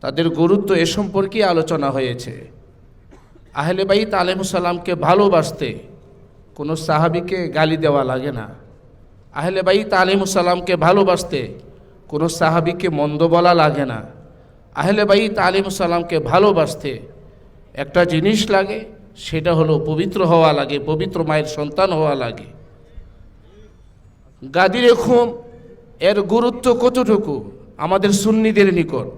তাদের গুরুত্ব এ সম্পর্কে আলোচনা হয়েছে। আহলে বাইত আলেমুসাল্লামকে ভালোবাসতে কোনো সাহাবিকে গালি দেওয়া লাগে না। আহলে বাইত আলিমুসাল্লামকে ভালোবাসতে কোনো সাহাবিকে মন্দ বলা লাগে না। আহলে বাইত আলিমুসাল্লামকে ভালোবাসতে একটা জিনিস লাগে, সেটা হলো পবিত্র হওয়া লাগে, পবিত্র মায়ের সন্তান হওয়া লাগে। গাদির খুম এর গুরুত্ব কতটুকু? আমাদের সুন্নিদের নিকট।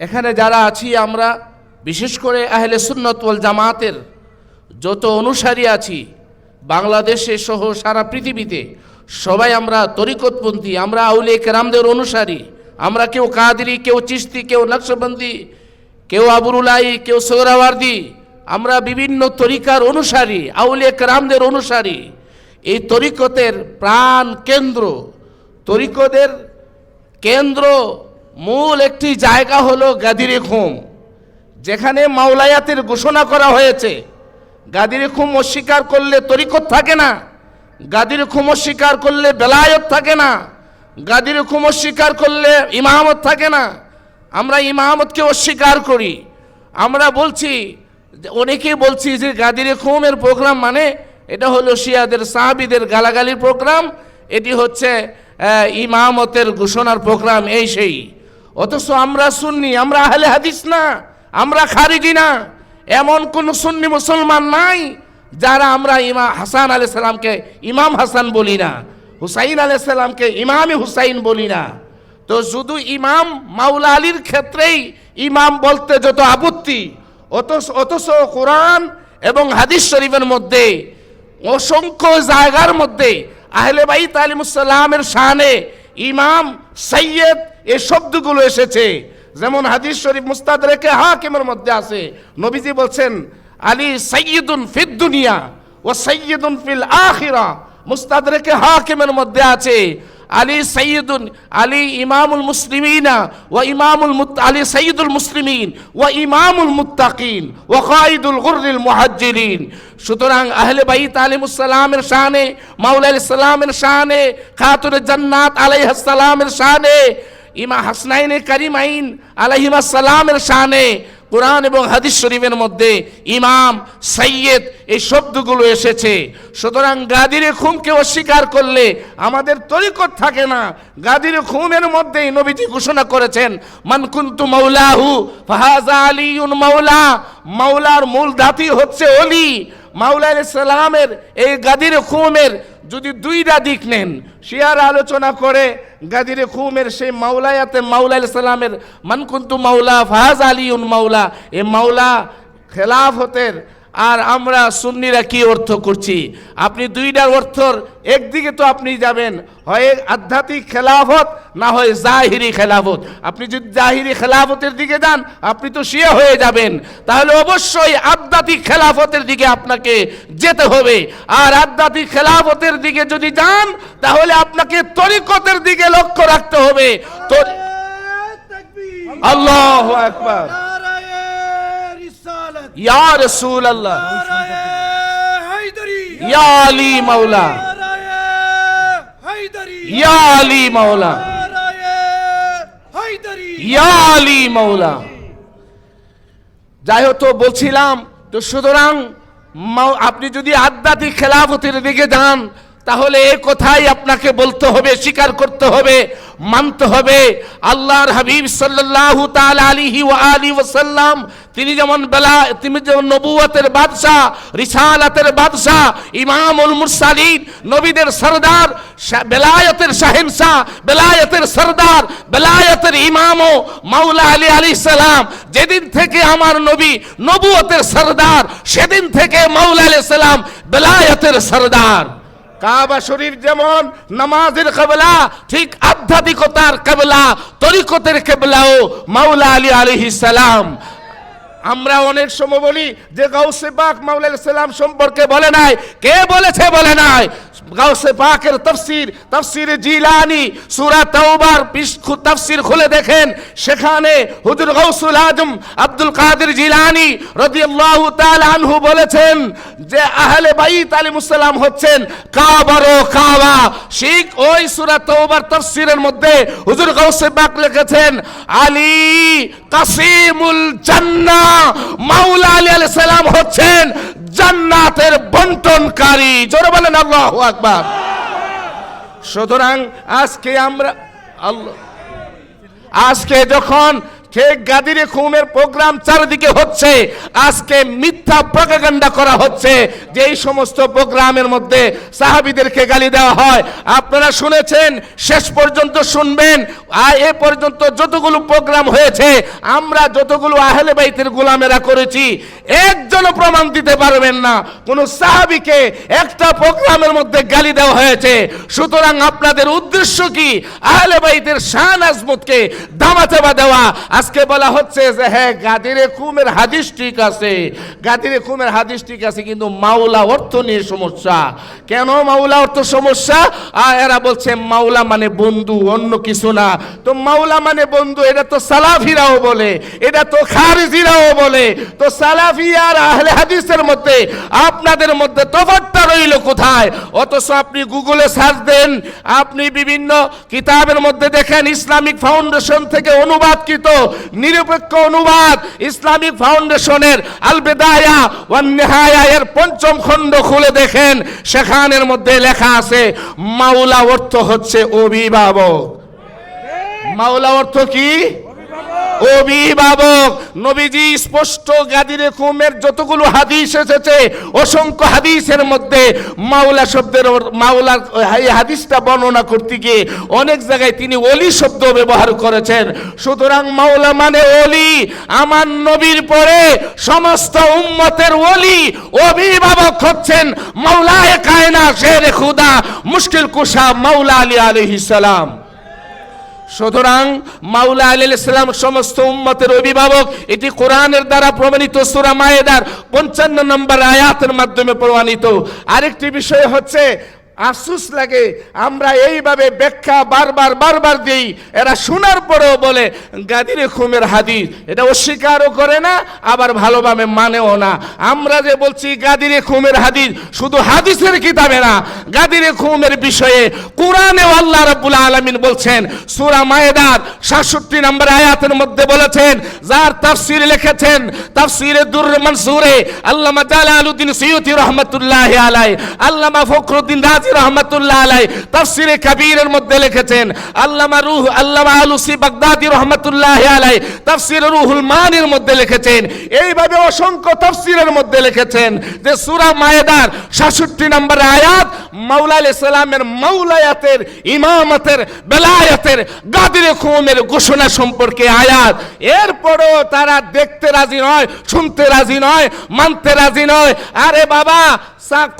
এখানে যারা আছি, আমরা বিশেষ করে আহলে সুন্নত ওয়াল জামাতের যত অনুসারী আছি, বাংলাদেশে সহ সারা পৃথিবীতে সবাই আমরা তরিকতপন্থী, আমরা আউলে কেরামদের অনুসারী। আমরা কেউ কাদরি, কেউ চিস্তি কেউ নকশবন্দি, কেউ আবরুলাই, কেউ সৌরাওয়ার্দি আমরা বিভিন্ন তরিকার অনুসারী আউলে কেরামদের অনুসারী। এই তরিকতের প্রাণ কেন্দ্র তরিকতের কেন্দ্র মূল একটি জায়গা হলো গাদিরে খুম যেখানে মাওলায়াতের ঘোষণা করা হয়েছে গাদিরে খুম অস্বীকার করলে তরিকত থাকে না গাদিরে খুম অস্বীকার করলে বেলায়ত থাকে না গাদিরে খুম অস্বীকার করলে ইমামত থাকে না। আমরা ইমামতকে অস্বীকার করি। আমরা বলছি, অনেকেই বলছি যে গাদিরে খুমের প্রোগ্রাম মানে এটা হলো শিয়াদের সাহাবিদের গালাগালির প্রোগ্রাম, এটি হচ্ছে ইমামতের ঘোষণার প্রোগ্রাম এই সেই। অথচ আমরা সুন্নি, আমরা আহলে হাদিস না, আমরা খারিজি না। এমন কোন সুন্নি মুসলমান নাই, যারা আমরা ইমা, হাসান আলি সাল্লামকে ইমাম হাসান বলি না, হুসাইন আলি সাল্লামকে ইমামে হুসাইন বলি না। তো শুধু ইমাম মাওলা আলীর ক্ষেত্রেই ইমাম বলতে যত আপত্তি, অথচ অথচ কোরআন এবং হাদিস শরীফের মধ্যে অসংখ্য জায়গার মধ্যে আহলে বাইত আলিমুসাল্লামের শানে ইমাম, সৈয়দ, এ শব্দগুলো এসেছে। যেমন হাদিস শরীফ মুস্তাদ রেখে হাকিমের মধ্যে আছে। নবীজি বলছেন, আলী সৈয়দুন ফিদ দুনিয়া ও সৈয়দুন ফিল আখিরা। মুস্তাদ রেখে হাকিমের মধ্যে আছে। আলী সৈয়দুন আলী ইমামুল মুসলিমিনা ও ইমামুল আলী সৈয়দুল মুসলিমিন ও ইমামুল মুত্তাকিন ও কাইদুল গুররিল মুহাজ্জিরিন সুতরাং আহলে বাইত আলিমুসালামের শানে মাওলা ইসলামের শানে, খাতুন জান্নাত আলাইহিস সালামের শানে ইমা হাসনাইনে কারিমাইন আলাইহিমা সালামের শানে কোরআন এবং হাদিস শরীফের মধ্যে ইমাম, সৈয়দ, এই শব্দগুলো এসেছে। সুতরাং গাদিরে খুমকে অস্বীকার করলে আমাদের তরিকত থাকে না। গাদিরে খুমের মধ্যেই নবীজি ঘোষণা করেছেন মানকুন্তু মৌলাহু ফাহাজা আলিউন মাওলা। মাওলার মূল ধাতি হচ্ছে অলি। মাওলা সালামের এই গাদির খুমের যদি দুইটা দিক নেন, শিয়ার আলোচনা করে, গাদির খুমের সেই মাওলায়াতে মাউলা সালামের মানকুন্তু মাওলা, ফাহাজ আলিউন মাওলা এ মাওলা খেলাফতের আর আমরা সুন্নিরা কি অর্থ করছি? আপনি দুইটার অর্থর একদিকে তো আপনি যাবেন হয় আধ্যাত্মিক খেলাফত না হয় জাহিরি খেলাফত। আপনি যদি জাহিরি খেলাফতের দিকে যান আপনি তো শিয়া হয়ে যাবেন। তাহলে অবশ্যই আধ্যাত্মিক খেলাফতের দিকে আপনাকে যেতে হবে। আর আধ্যাত্মিক খেলাফতের দিকে যদি যান তাহলে আপনাকে তরিকতের দিকে লক্ষ্য রাখতে হবে। আল্লাহ আকবার। ইয়া রসুল আল্লাহ ইয়া আলী মাওলা। ইয়া আলী মাওলা। ইয়া আলী মাওলা। যাই হোক তো বলছিলাম তো সুতরাং আপনি যদি আধ্যাত্মিক খেলাফতের দিকে যান তাহলে এ কথাই আপনাকে বলতে হবে, স্বীকার করতে হবে, মানতে হবে। আল্লাহর হাবিব সাল্লাল্লাহু তাআলা আলাইহি ওয়া আলিহি ওয়াসাল্লাম, তিনি যেমন বেলা, তিনি যেমন নবুয়তের বাদশাহ, রিসালাতের বাদশাহ, ইমামুল মুরসালিন, নবীদের সরদার বেলায়েতের শাহেনশাহ, বেলায়েতের সরদার, বেলায়েতের ইমামও মাওলা আলী আলী সালাম। যেদিন থেকে আমার নবী নবুয়তের সরদার, সেদিন থেকে মাওলা আলী সালাম বেলায়েতের সরদার। কাবা শরীফ যেমন নামাজের কেবলা, ঠিক আধ্যাত্মিকতার কেবলা, তরিকতের কেবলাও মাওলা আলী সালাম। আমরা অনেক সময় বলি যে গাউসে পাক মাওলা সালাম সম্পর্কে বলে নাই। কে বলেছে বলে নাই? গাউসে পাকের তফসির তফসির জিলানি, সূরা তাওবার তফসির খুলে দেখেন, সেখানে হুজুর গাউসুল আজম আব্দুল কাদের জিলানি রাদিয়াল্লাহু তাআলা আনহু বলেছেন যে আহলে বাইত আলাইহিস সালাম হচ্ছেন কাবারো কাবা। শিখ ওই সূরা তাওবার তফসিরের মধ্যে হুজুর গাউসে পাক লিখেছেন, আলী কাসিমুল জান্নাহ মাওলা আলী আলাইহিস সালাম হচ্ছেন জান্নাতের বন্টনকারী। জোরে বলেন আল্লাহু আকবার। সুতরাং আজকে আমরা আজকে যখন শেখ গাদিরে খুমের প্রোগ্রাম চারিদিকে হচ্ছে, আজকে মিথ্যা প্রকাগান্ডা করা হচ্ছে, যে এই সমস্ত প্রোগ্রামের মধ্যে সাহাবিদেরকে গালি দেওয়া হয়। আপনারা শুনেছেন, শেষ পর্যন্ত শুনবেন, আর এ পর্যন্ত যতগুলো প্রোগ্রাম হয়েছে, আমরা যতগুলো আহলে বাইতের গোলামেরা করেছি, একজনও প্রমাণ দিতে পারবেন না। কোনো সাহাবিকে একটা প্রোগ্রামের মধ্যে গালি দেওয়া হয়েছে। সুতরাং আপনাদের উদ্দেশ্য কি? আহলে বাইতের শান আজমতকে দামাচাবা দেওয়া আজকে বলা হচ্ছে যে হ্যাঁ গাদিরে কুমের হাদিস ঠিক আছে। গাদিরে কুমের হাদিস ঠিক আছে, কিন্তু মাওলা অর্থ নিয়ে সমস্যা। কেন মাওলা অর্থ সমস্যা? আর এরা বলছে মাওলা মানে বন্ধু, অন্য কিছু না। তো মাওলা মানে বন্ধু, এটা তো সালাফিরাও বলে, এটা তো খারিজিরাও বলে। তো সালাফি আর আহলে হাদিসের মধ্যে, আপনাদের মধ্যে তফাৎটা রইল কোথায়? অথচ আপনি গুগলে সার্চ দেন, আপনি বিভিন্ন কিতাবের মধ্যে দেখেন, ইসলামিক ফাউন্ডেশন থেকে অনুবাদকৃত নিরপেক্ষ অনুবাদ ইসলামিক ফাউন্ডেশনের আলবেদায়া ওয়ান নেহায়া এর পঞ্চম খণ্ড খুলে দেখেন। সেখানের মধ্যে লেখা আছে, মাওলা অর্থ হচ্ছে অভিভাবক। মাওলা অর্থ কি? অভিভাবক, নবীজি স্পষ্ট গাদিরে কুমের যতগুলো হাদিস এসেছে, অসংখ্য হাদিসের মধ্যে মাওলা শব্দের মাওলার এই হাদিসটা বর্ণনা করতে গিয়ে অনেক জায়গায় তিনি অলি শব্দ ব্যবহার করেছেন। সুতরাং মাওলা মানে অলি, আমার নবীর পরে সমস্ত উম্মতের অলি, অভিভাবক হচ্ছেন মাওলায় কায়না শের খুদা মুশকিল কুশা মাওলা আলী আলাইহিস সালাম। সুতরাং মাওলা আলী ইসলাম সমস্ত উম্মতের অভিভাবক, এটি কোরআনের দ্বারা প্রমাণিত সুরা মায়েদার পঞ্চান্ন নম্বর আয়াতের মাধ্যমে প্রমাণিত। আরেকটি বিষয় হচ্ছে আফসুস লাগে, আমরা এইভাবে ব্যাখ্যা বারবার বারবার দিই। এরা শোনার পরেও বলে, গাদিরে খুমের হাদিস, এটা অস্বীকারও করে না, আবার ভালোভাবে মানেও না। আমরা যে বলছি গাদিরে খুমের হাদিস, শুধু হাদিসের কিতাবে না, গাদিরে খুমের বিষয়ে কোরআনে আল্লাহ রাব্বুল আলামিন বলছেন, সূরা মায়েদার 67 নম্বর আয়াতের মধ্যে বলেছেন, যার তাফসীর লিখেছেন তাফসীরে দুর মনসুরে আল্লামা জালালউদ্দিন সৈয়দী রাহমাতুল্লাহি আলাই আল্লামা ফখরুদ্দিন রাজি রাহমাতুল্লাহ আলাই তাফসীরে কবিরের মধ্যে লিখেছেন, আল্লামা রুহ, আল্লামা আলুসি বাগদাদি রহমতুল্লাহ আলাই তাফসীর রুহুল মানির মধ্যে লিখেছেন, এইভাবে অসংখ্য তফসিরের মধ্যে লিখেছেন যে সুরা মায়েদার 66 নম্বর আয়াত মাওলা সালামের মাওলায়াতের, ইমামতের, বেলায়াতের, গাদিরে খুমের ঘোষণা সম্পর্কে আয়াত। এরপরও তারা দেখতে রাজি নয়, শুনতে রাজি নয়, মানতে রাজি নয়। আরে বাবা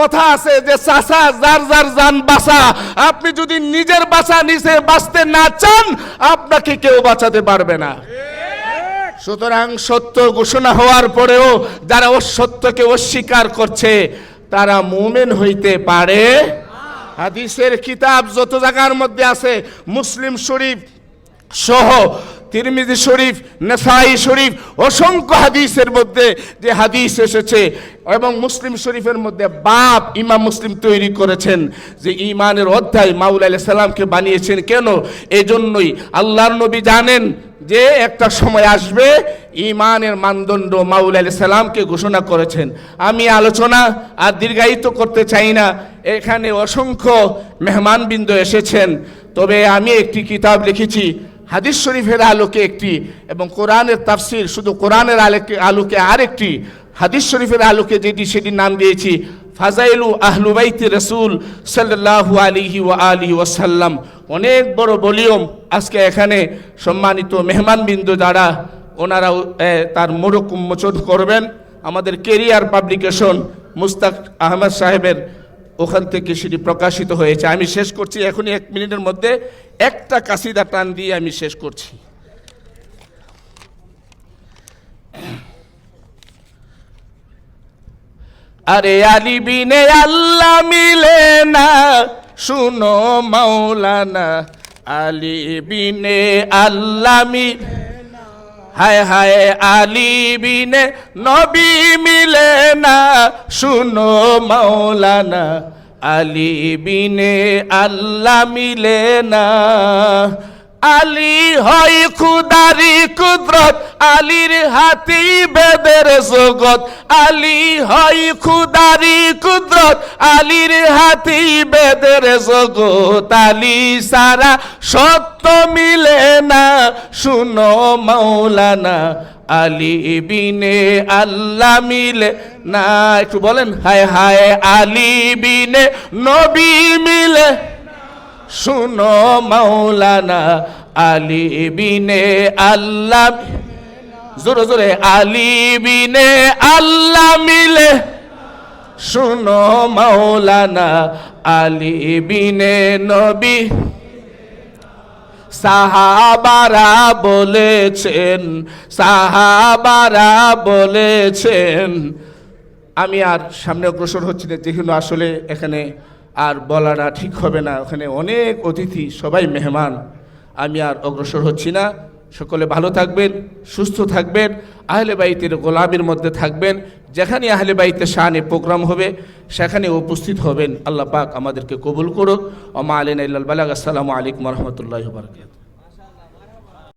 কথা আছে যে চাষা যার যার যান বাসা আপনি যদি নিজের বাসা নিজে বাঁচতে না চান, আপনাকে কেউ বাঁচাতে পারবে না। সুতরাং সত্য ঘোষণা হওয়ার পরেও যারা অসত্যকে অস্বীকার করছে তারা মুমেন হইতে পারে। হাদিসের কিতাব যত জায়গার মধ্যে আছে মুসলিম শরীফ সহ তিরমিজি শরীফ, নেসাই শরীফ, অসংখ্য হাদিসের মধ্যে যে হাদিস এসেছে এবং মুসলিম শরীফের মধ্যে বাপ ইমাম মুসলিম তৈরি করেছেন যে ইমানের অধ্যায় মাউল আলাহ সাল্লামকে বানিয়েছেন কেন? এজন্যই আল্লাহর নবী জানেন যে একটা সময় আসবে ইমানের মানদণ্ড মাউল আলী সালামকে ঘোষণা করেছেন। আমি আলোচনা আর দীর্ঘায়িত করতে চাই না। এখানে অসংখ্য মেহমানবৃন্দ এসেছেন। তবে আমি একটি কিতাব লিখেছি হাদিস শরীফের আলোকে একটি এবং কোরআনের তাফসির, শুধু কোরআনের আলোকে আলোকে আরেকটি হাদিস শরীফের আলোকে যেটি সেটির নাম দিয়েছি, ফাজাইলু আহলুবাইতি রসুল সাল্লাল্লাহু আলিহি ওয়া আলিহি ওয়াসাল্লাম। অনেক বড় ভলিউম আজকে এখানে সম্মানিত মেহমানবৃন্দ যারা ওনারা তার মোড়ক উন্মোচন করবেন। আমাদের কেরিয়ার পাবলিকেশন মুস্তাক আহমদ সাহেবের ওখান থেকে সেটি প্রকাশিত হয়েছে। আমি শেষ করছি, এখনই এক মিনিটের মধ্যে একটা কাসিদা টান দিয়ে আমি শেষ করছি। আরে আলী বিনে আল্লাহ মিলে না, শুনো মাওলানা আলী বিনে আল্লাহ মিলে হায় হায় আলী বিনে নবী মিলে শুনো মাওলানা, আলী বিনে আল্লাহ মিলে না। আলী হয় খুদারি কুদরত, আলীর হাতি বেদের জগৎ আলী হয় খুদারি কুদরত, আলীর হাতি বেদের জগৎ আলী সারা সত্য মিলে না। শুনো মাওলানা আলী বিনে আল্লাহ মিলে না একটু বলেন, হায় হায় আলী বিনে নবী মিলে। শুনো মাওলানা, আলী বিনে আল্লাহ জোরে জোরে, আলী বিনে আল্লাহ মিলে। শুনো মাওলানা, আলী বিনে নবী সাহাবারা বলেছেন সাহাবারা বলেছেন। আমি আর সামনে অগ্রসর হচ্ছি না যেগুলো আসলে এখানে আর বলাটা ঠিক হবে না। ওখানে অনেক অতিথি, সবাই মেহমান। আমি আর অগ্রসর হচ্ছি না। সকলে ভালো থাকবেন, সুস্থ থাকবেন, আহলে বাইতের গোলামের মধ্যে থাকবেন, যেখানে আহলে বাইতে শাহানে প্রোগ্রাম হবে, সেখানে উপস্থিত হবেন। আল্লাহ পাক আমাদেরকে কবুল করুক। ওমা আলিন বালাগ। আসসালামু আলাইকুম রহমতুল্লাহ বারকাত